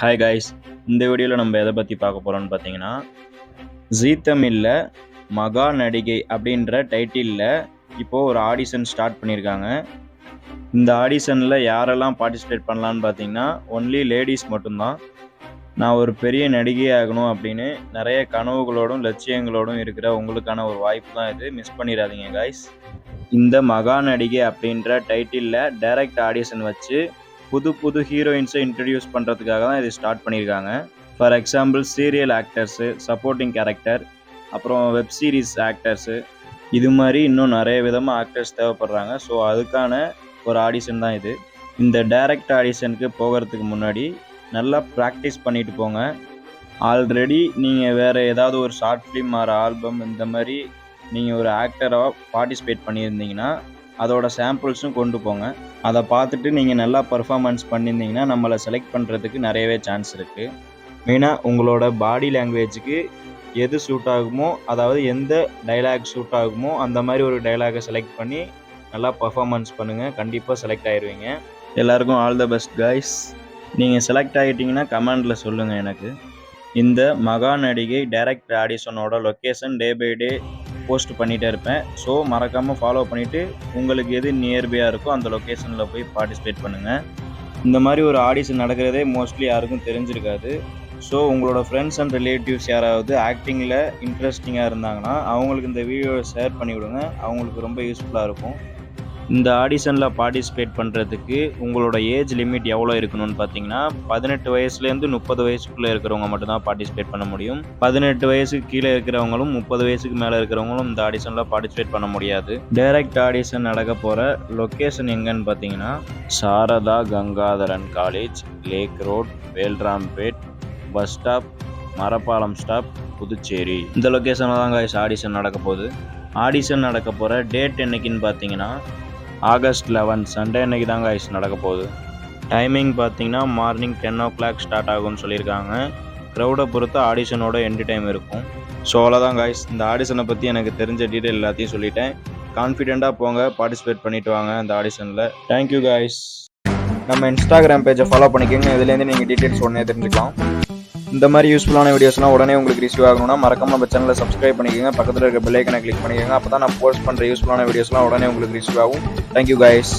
Hi guys இந்த வீடியோவில் நம்ம எதை பற்றி பார்க்க போகிறோம்னு பார்த்தீங்கன்னா ஜீ தமிழில் மகா நடிகை அப்படின்ற டைட்டிலில் இப்போது ஒரு ஆடிஷன் ஸ்டார்ட் பண்ணியிருக்காங்க இந்த ஆடிஷனில் யாரெல்லாம் பார்ட்டிசிபேட் பண்ணலான்னு பார்த்தீங்கன்னா ஒன்லி லேடிஸ் மட்டும்தான். நான் ஒரு பெரிய நடிகை ஆகணும் அப்படின்னு நிறைய கனவுகளோடும் லட்சியங்களோடும் இருக்கிற உங்களுக்கான ஒரு வாய்ப்பு தான் இது. மிஸ் பண்ணிடாதீங்க காய்ஸ் இந்த மகா நடிகை அப்படின்ற டைட்டிலில் டைரக்ட் ஆடிஷன் வச்சு புது புது ஹீரோயின்ஸை இன்ட்ரடியூஸ் பண்ணுறதுக்காக தான் இது ஸ்டார்ட் பண்ணியிருக்காங்க. For example serial actors supporting character அப்புறம் வெப் சீரிஸ் ஆக்டர்ஸு இது மாதிரி இன்னும் நிறைய விதமாக ஆக்டர்ஸ் தேவைப்படுறாங்க. ஸோ அதுக்கான ஒரு ஆடிஷன் தான் இது. இந்த டைரக்ட் ஆடிஷனுக்கு போகிறதுக்கு முன்னாடி நல்லா ப்ராக்டிஸ் பண்ணிட்டு போங்க. ஆல்ரெடி நீங்கள் வேறு ஏதாவது ஒரு ஷார்ட் ஃபிலிம் ஆர் ஆல்பம் இந்த மாதிரி நீங்கள் ஒரு ஆக்டராக பார்ட்டிசிபேட் பண்ணியிருந்தீங்கன்னா அதோட சாம்பிள்ஸும் கொண்டு போங்க. அதை பார்த்துட்டு நீங்கள் நல்லா பர்ஃபார்மன்ஸ் பண்ணியிருந்தீங்கன்னா நம்மளை செலக்ட் பண்ணுறதுக்கு நிறையவே சான்ஸ் இருக்குது மெயினாக உங்களோட பாடி லாங்குவேஜுக்கு எது சூட் ஆகுமோ அதாவது எந்த டைலாக் சூட் ஆகுமோ அந்த மாதிரி ஒரு டைலாகை செலக்ட் பண்ணி நல்லா பர்ஃபார்மன்ஸ் பண்ணுங்கள் கண்டிப்பாக செலக்ட் ஆயிடுவீங்க எல்லாருக்கும் ஆல் த பெஸ்ட் கைஸ் நீங்கள் செலக்ட் ஆகிட்டீங்கன்னா கமெண்டில் சொல்லுங்கள் எனக்கு. இந்த மகா நடிகை director ஆடிஷனோட location day by day post பண்ணிகிட்டே இருப்பேன். ஸோ மறக்காமல் ஃபாலோ பண்ணிவிட்டு உங்களுக்கு எது நியர்பையாக இருக்கோ அந்த லொக்கேஷனில் போய் பார்ட்டிசிபேட் பண்ணுங்கள் இந்த மாதிரி ஒரு ஆடிஷன் நடக்கிறதே மோஸ்ட்லி யாருக்கும் தெரிஞ்சிருக்காது. ஸோ உங்களோட ஃப்ரெண்ட்ஸ் அண்ட் ரிலேட்டிவ்ஸ் யாராவது ஆக்டிங்கில் இன்ட்ரெஸ்டிங்காக இருந்தாங்கன்னா அவங்களுக்கு இந்த வீடியோவை ஷேர் பண்ணி விடுங்க அவங்களுக்கு ரொம்ப யூஸ்ஃபுல்லாக இருக்கும். இந்த ஆடிஷனில் பார்ட்டிசிபேட் பண்ணுறதுக்கு உங்களோட ஏஜ் லிமிட் எவ்வளோ இருக்கணும்னு பார்த்தீங்கன்னா பதினெட்டு வயசுலேருந்து முப்பது வயசுக்குள்ளே இருக்கிறவங்க மட்டும்தான் பார்ட்டிசிபேட் பண்ண முடியும். பதினெட்டு வயசுக்கு கீழே இருக்கிறவங்களும் முப்பது வயசுக்கு மேலே இருக்கிறவங்களும் இந்த ஆடிஷனில் பார்ட்டிசிபேட் பண்ண முடியாது. டைரக்ட் ஆடிஷன் நடக்க போகிற லொக்கேஷன் எங்கன்னு பார்த்தீங்கன்னா Sharada Gangadharan college lake road Velrampet bus stop Marappalam stop Puducherry. இந்த லொக்கேஷனில் தான் guys ஆடிஷன் நடக்க போகுது. ஆடிஷன் நடக்க போகிற டேட் என்னைக்குன்னு பார்த்தீங்கன்னா ஆகஸ்ட் லெவன் சண்டே அன்னைக்கு தாங்க ஐஸ் நடக்க போகுது. டைமிங் பார்த்தீங்கன்னா morning ten o'clock start ஆகும்னு சொல்லியிருக்காங்க. க்ரௌடை பொறுத்து ஆடிஷனோட எண்டு டைம் இருக்கும். ஸோ அவ்வளோதான் காய்ஸ் இந்த ஆடிஷனை பற்றி எனக்கு தெரிஞ்ச டீட்டெயில் எல்லாத்தையும் சொல்லிட்டேன். கான்ஃபிடெண்ட்டாக போங்க பார்ட்டிசிபேட் பண்ணிட்டு வாங்க இந்த ஆடிஷனில் தேங்க்யூ காய்ஸ் நம்ம இன்ஸ்டாகிராம் பேஜை ஃபாலோ பண்ணிக்கோங்க. இதுலேருந்து நீங்கள் டீட்டெயில்ஸ் உடனே தெரிஞ்சுக்கலாம். இந்த மாதிரி யூஸ்ஃபுல்லான வீடியோஸ்லாம் உடனே உங்களுக்கு ரிசீவ் ஆகணும்னா மறக்காம நம்ம சேனலை சப்ஸ்கிரைப் பண்ணிக்கோங்க. பக்கத்தில் இருக்க பெல் ஐக்கனை கிளிக் பண்ணிக்கோங்க. அப்போ தான் நான் போஸ்ட் பண்ணுற யூஸ்ஃபுல்லான வீடியோஸ்லாம் உடனே உங்களுக்கு ரிசீவ் ஆகும். Thank you guys